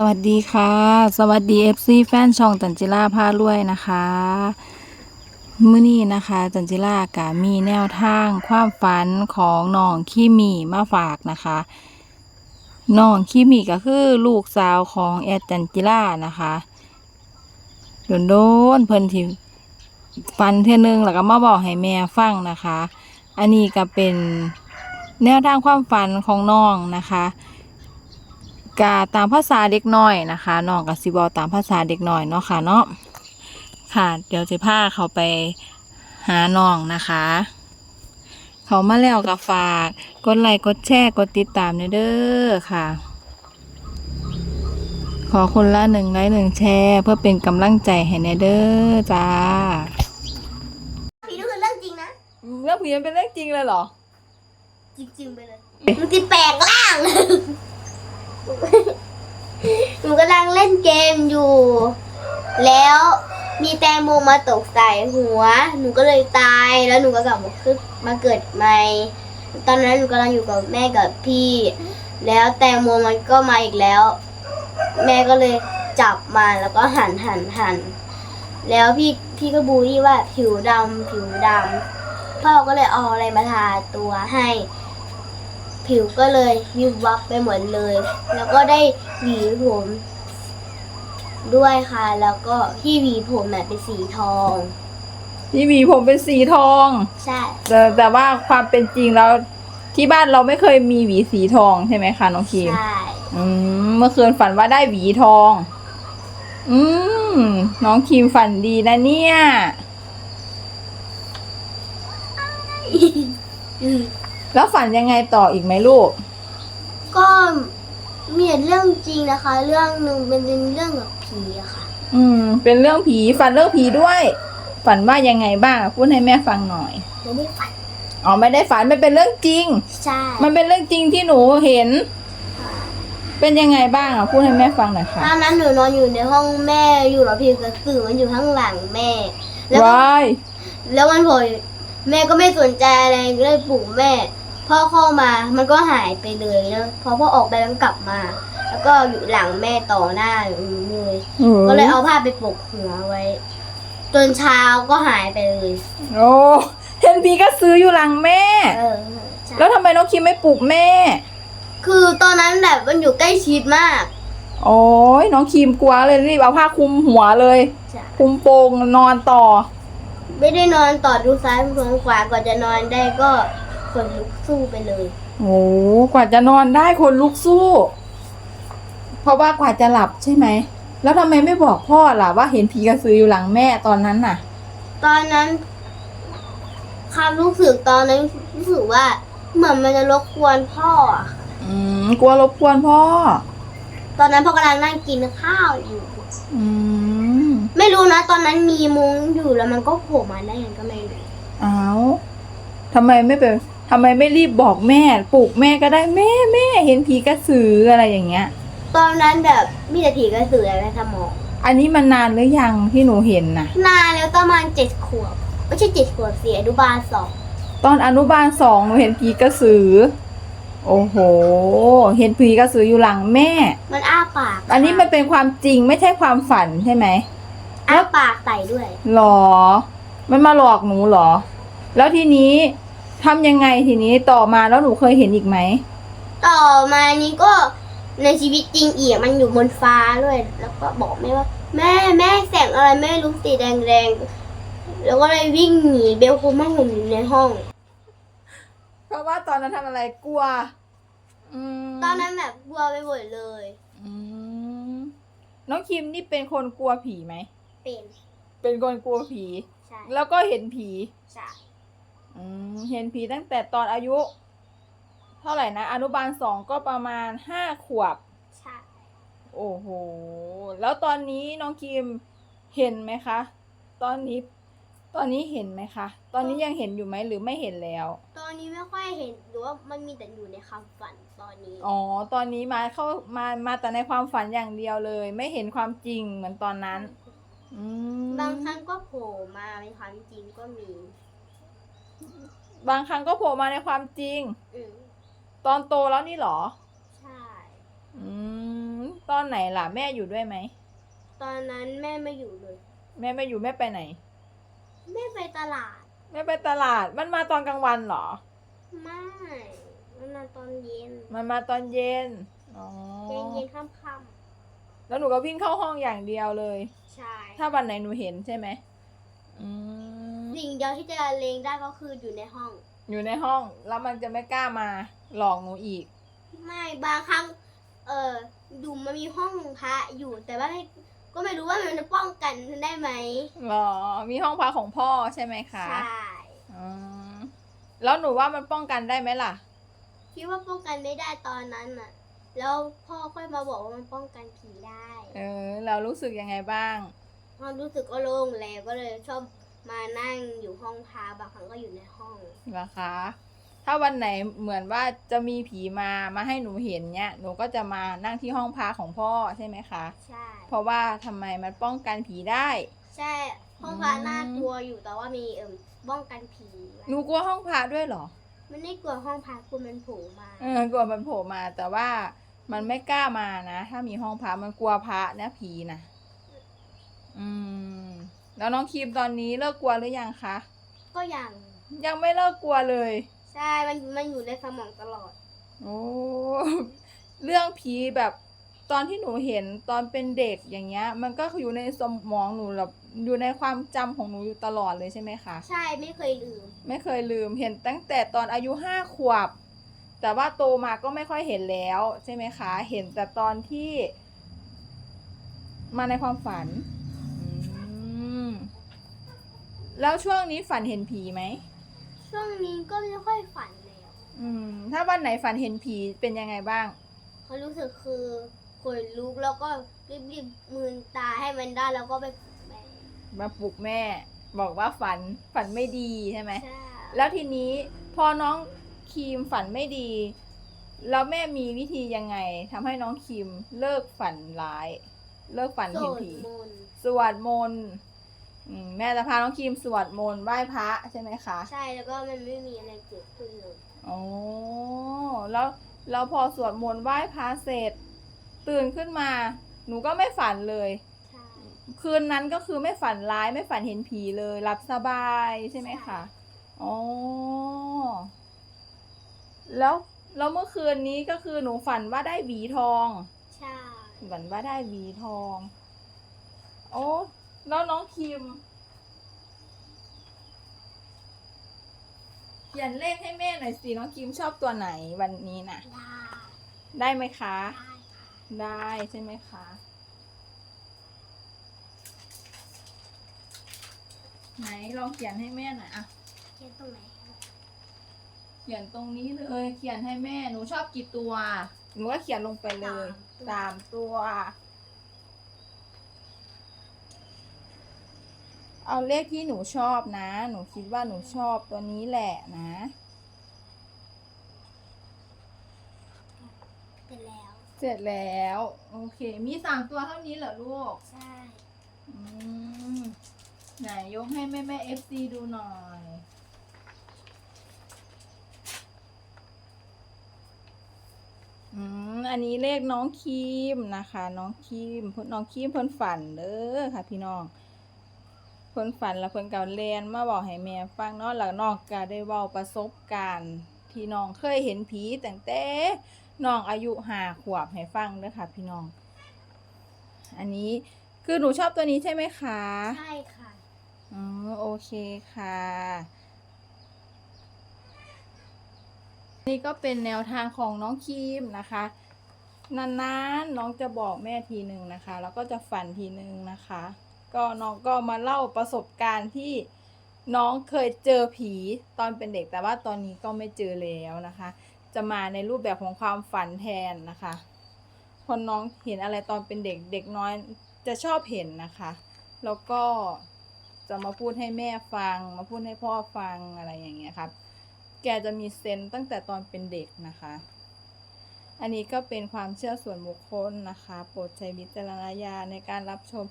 สวัสดีค่ะ สวัสดี FC แฟนช่องจันจิราพารวยนะคะมื้อนี้นะคะ จันจิรากะมีแนวทางความฝันของน้องขี้มีมาฝากนะคะน้องขี้มีก็คือลูกสาวของแอดจันจิรานะคะโดนโดนเพิ่นที่ฝันเทื่อนึงแล้วก็มาบอกให้แม่ฟังนะคะ อันนี้ก็เป็นแนวทางความฝันของน้องนะคะ กาตามภาษาเด็กน้อยนะคะน้องกับซิบอตามภาษาเด็กน้อยเนาะค่ะเนาะค่ะเดี๋ยวจะพาเขาไปหาน้องนะคะ เขามาแล้วก็ฝากกดไลค์กดแชร์กดติดตามเด้อค่ะ ขอคนละหนึ่งไลค์หนึ่งแชร์เพื่อเป็นกำลังใจให้แน่เด้อจ้าผีนี่คือเรื่องจริงนะเรื่องผีมันเป็นเรื่องจริงเลยเหรอ จริงๆไปเลยมันจะแปลงร่าง หนูกำลังเล่นเกมอยู่ แล้วมีแตงโมมาตกใส่หัว หนูก็เลยตายแล้วหนูก็กลับมาขึ้นมาเกิดใหม่ ตอนนั้นหนูกำลังอยู่กับแม่กับพี่ แล้วแตงโมมันก็มาอีกแล้ว แม่ก็เลยจับมาแล้วก็หันหันหันแล้วพี่พี่ก็บูลลี่ว่าผิวดำผิวดำพ่อก็เลยเอาอะไรมาทาตัวให้ ผิวก็เลยวิบวับไปหมดเลย แล้วก็ได้หวีผมด้วยค่ะ แล้วก็ที่หวีผมน่ะเป็นสีทอง ที่หมีผมเป็นสีทอง ใช่ แต่แต่ว่าความเป็นจริงแล้วที่บ้านเราไม่เคยมีหวีสีทองใช่ไหมคะน้องคีมใช่ อืมเมื่อคืนฝันว่าได้หวีทอง อืมน้องคีมฝันดีนะเนี่ยอืม แล้วฝันยังไงต่ออีกไหมลูก ก็มีแต่เรื่องจริงนะคะ เรื่องหนึ่งเป็นเรื่องกับผีอะค่ะ อืม เป็นเรื่องผีฝันเรื่องผีด้วย ฝันว่ายังไงบ้างพูดให้แม่ฟังหน่อยไม่ได้ฝันอ๋อไม่ได้ฝันมันเป็นเรื่องจริง ใช่ มันเป็นเรื่องจริงที่หนูเห็น เป็นยังไงบ้างอะพูดให้แม่ฟังหน่อยค่ะตอนนั้นหนูนอนอยู่ในห้องแม่อยู่กับพี่กระสือมันอยู่ข้างหลังแม่ แล้วก็ว้ายแล้วมันโผล่แม่ก็ไม่สนใจอะไรก็เลยปลุกแม่ พ่อเข้ามามันก็หายไปเลยนะพอพ่อออกไปแล้วกลับมา แล้วก็อยู่หลังแม่ต่อหน้าหนูเลยก็เลยเอาผ้าไปปกหัวไว้ จนเช้าก็หายไปเลยโอ้เห็นผีก็ซื้ออยู่หลังแม่ เออใช่แล้วทำไมน้องคิมไม่ปลุกแม่ คือตอนนั้นแบบมันอยู่ใกล้ชิดมากโอ้ยน้องคิมกลัวเลยรีบเอาผ้าคลุมหัวเลย ใช่คลุมโปงนอนต่อ ไม่ได้นอนต่อดูซ้ายดูขวาก่อนจะนอนได้ก็ค นลุกสู้ไปเลย โอ้กว่าจะนอนได้คนลุกสู้ เพราะว่ากว่าจะหลับใช่ไหม แล้วทำไมไม่บอกพ่อล่ะว่าเห็นผีกระสืออยู่หลังแม่ตอนนั้นน่ะ ตอนนั้นความรู้สึกตอนนั้นรู้สึกว่า เหมือนมันจะรบกวนพ่ออะอืมกลัวรบกวนพ่อ ตอนนั้นพ่อกำลังนั่งกินข้าวอยู่ อืมไม่รู้นะตอนนั้นมีมุ้งอยู่แล้วมันก็โผล่มาได้ยังก็ไม่รู้อ้าวทำไมไม่เป็น ทำไมไม่รีบบอกแม่ปลุกแม่ก็ได้แม่แม่เห็นผีกระสืออะไรอย่างเงี้ย ตอนนั้นแบบมีแต่ผีกระสือในสมองอันนี้มันนานหรือยังที่หนูเห็นน่ะนานแล้วประมาณเจ็ดขวบไม่ใช่เจ็ดขวบเสียอนุบาลสองตอนอนุบาลสองหนูเห็นผีกระสือ โอ้โห เห็นผีกระสืออยู่หลังแม่ มันอ้าปากอันนี้มันเป็นความจริงไม่ใช่ความฝันใช่ไหมอ้าปากใส่ด้วยหรอ มันมาหลอกหนูเหรอ แล้วทีนี้ ทำยังไงทีนี้ต่อมาแล้วหนูเคยเห็นอีกไหมต่อมานี้ก็ในชีวิตจริงอีกมันอยู่บนฟ้าด้วยแล้วก็บอกแม่ว่า แม่แม่แสงอะไรแม่รู้สีแดงแดงๆแล้วก็เลยวิ่งหนีเบลคุมมาหุ่นอยู่ในห้อง เพราะว่าตอนนั้นทำอะไรกลัวอืมตอนนั้นแบบกลัวไปหมดเลยอืมน้องคิมนี่เป็นคนกลัวผีไหมเป็นเป็นคนกลัวผี ใช่แล้วก็เห็นผี ใช่ อืมเห็นผีตั้งแต่ตอนอายุ เท่าไหร่นะ อนุบาลสองก็ประมาณห้าขวบ ใช่โอ้โห แล้วตอนนี้น้องคิมเห็นไหมคะ ตอนนี้ ตอนนี้เห็นไหมคะ ตอนนี้ยังเห็นอยู่ไหมหรือไม่เห็นแล้ว ตอนนี้ไม่ค่อยเห็นหรือว่ามันมีแต่อยู่ในความฝันตอนนี้ อ๋อ ตอนนี้มาเข้ามา มาแต่ในความฝันอย่างเดียวเลย ไม่เห็นความจริงเหมือนตอนนั้น อืมบางครั้งก็โผล่มาเป็นความจริงก็มี บางครั้งก็โผล่มาในความจริง อืมตอนโตแล้วนี่เหรอ ใช่ อืม ตอนไหนล่ะ แม่อยู่ด้วยไหม ตอนนั้นแม่ไม่อยู่เลย แม่ไม่อยู่แม่ไปไหน แม่ไปตลาด แม่ไปตลาด มันมาตอนกลางวันเหรอ ไม่มันมาตอนเย็นมันมาตอนเย็น อ๋อ เย็นเย็นค่ำค่แล้วหนูก็วิ่งเข้าห้องอย่างเดียวเลยำใช่ ถ้าวันไหนหนูเห็นใช่ไหม อืม สิ่งเดียวที่จะเลงได้ก็คืออยู่ในห้อง อยู่ในห้องแล้วมันจะไม่กล้ามาหลอกหนูอีก ไม่บางครั้ง เออดูมันมีห้องพระอยู่แต่ว่าไม่ก็ไม่รู้ว่ามันจะป้องกันได้ไหมหรอ มีห้องพักของพ่อใช่ไหมคะ ใช่ อืมแล้วหนูว่ามันป้องกันได้ไหมล่ะ คิดว่าป้องกันไม่ได้ตอนนั้นน่ะ แล้วพ่อค่อยมาบอกว่ามันป้องกันผีได้ เออ เรารู้สึกยังไงบ้าง ความรู้สึกก็โล่งแล้วก็เลยชอบ มานั่งอยู่ห้องพระบางครั้งก็อยู่ในห้องนะคะ ถ้าวันไหนเหมือนว่าจะมีผีมามาให้หนูเห็นเนี่ยหนูก็จะมานั่งที่ห้องพักของพ่อใช่ไหมคะ ใช่ เพราะว่าทำไมมันป้องกันผีได้ ใช่ห้องพระอืมน่ากลัวอยู่แต่ว่ามีเอิ่มป้องกันผีไว้หนูกลัวห้องพระด้วยเหรอ มันไม่กลัวห้องพระคุณมันโผล่มาเออกลัวมันโผล่มาแต่ว่ามันไม่กล้ามานะ ถ้ามีห้องพระมันกลัวพระนะผีนะอืม แล้วน้องครีมตอนนี้เลิกกลัวหรือยังคะ ก็ยังยังไม่เลิกกลัวเลย ใช่ มันมันอยู่ในสมองตลอด โอ้ เรื่องผีแบบตอนที่หนูเห็นตอนเป็นเด็กอย่างเงี้ย มันก็อยู่ในสมองหนูแบบอยู่ในความจำของหนูอยู่ตลอดเลยใช่ไหมคะ ใช่ไม่เคยลืม ไม่เคยลืมเห็นตั้งแต่ตอนอายุห้าขวบ แต่ว่าโตมาก็ไม่ค่อยเห็นแล้วใช่ไหมคะ เห็นแต่ตอนที่ มาในความฝันอืม แล้วช่วงนี้ฝันเห็นผีไหม ช่วงนี้ก็ไม่ค่อยฝันแล้ว อืม ถ้าวันไหนฝันเห็นผีเป็นยังไงบ้าง เขารู้สึกคือขนลุกแล้วก็รีบรีบๆมืนตาให้มันได้แล้วก็ไปปลุกแม่มาปลุกแม่ บอกว่าฝันฝันไม่ดีใช่ไหม ใช่แล้วทีนี้พอน้องครีมฝันไม่ดี แล้วแม่มีวิธียังไงทำให้น้องครีมเลิกฝันร้าย เลิกฝันโสเห็นดผี มนต์สวดมนต์ อืมแม่จะพาน้องครีมสวดมนต์ไหว้พระใช่ไหมคะ ใช่แล้วก็มันไม่มีอะไรเกิดขึ้นเลยโอ้แล้วแล้วพอสวดมนต์ไหว้พระเสร็จ ตื่นขึ้นมา หนูก็ไม่ฝันเลย ใช่ คืนนั้นก็คือไม่ฝันร้ายไม่ฝันเห็นผีเลยหลับสบายใช่ไหมคะอ๋อแล้วแล้วเมื่อคืนนี้ก็คือหนูฝันว่าได้หวีทอง ใช่ ฝันว่าได้หวีทอง โอ้ แล้วน้องคิม เขียนเลขให้แม่หน่อยสิ น้องคิมชอบตัวไหนวันนี้น่ะ ได้ ได้ไหมคะ ได้ค่ะได้ใช่ไหมคะ ไหนลองเขียนให้แม่หน่อยอะเขียนตรงไหนคะเขียนตรงนี้เลย เขียนให้แม่ หนูชอบกี่ตัว หนูก็เขียนลงไปเลยสามตัว เอาเลขที่หนูชอบนะ หนูคิดว่าหนูชอบตัวนี้แหละนะ เป็นแล้ว เสร็จแล้ว โอเค มีสามตัวเท่านี้เหรอลูก ใช่ อืม ไหนยกให้แม่แม่เอฟซีดูหน่อย อืม อันนี้เลขน้องคีมนะคะ น้องคีมเพิ่นน้องคีมเพิ่นฝันเด้อค่ะพี่น้องเพิ่นฝันแล้วเพิ่นก็เรียนมาบอกให้แม่ฟังเนาะแล้วน้องก็ได้เว้าประสบการณ์ที่น้องเคยเห็นผีตั้งแต่น้องอายุห้าขวบให้ฟังเด้อค่ะ พี่น้อง อันนี้คือหนูชอบตัวนี้ใช่ไหมคะใช่ค่ะอ๋อโอเคค่ะ นี่ก็เป็นแนวทางของน้องครีมนะคะนานๆน้องจะบอกแม่ทีหนึ่งนะคะ แล้วก็จะฝันทีหนึ่งนะคะ ก็น้องก็มาเล่าประสบการณ์ที่น้องเคยเจอผีตอนเป็นเด็กแต่ว่าตอนนี้ก็ไม่เจอแล้วนะคะ จะมาในรูปแบบของความฝันแทนนะคะคนน้องเห็นอะไรตอนเป็นเด็กเด็กน้อยจะชอบเห็นนะคะ แล้วก็จะมาพูดให้แม่ฟัง มาพูดให้พ่อฟังอะไรอย่างเงี้ยครับ แกจะมีเซนส์ตั้งแต่ตอนเป็นเด็กนะคะ อันนี้ก็เป็นความเชื่อส่วนบุคคลนะคะ โปรดใช้วิจารณญาณในการรับชม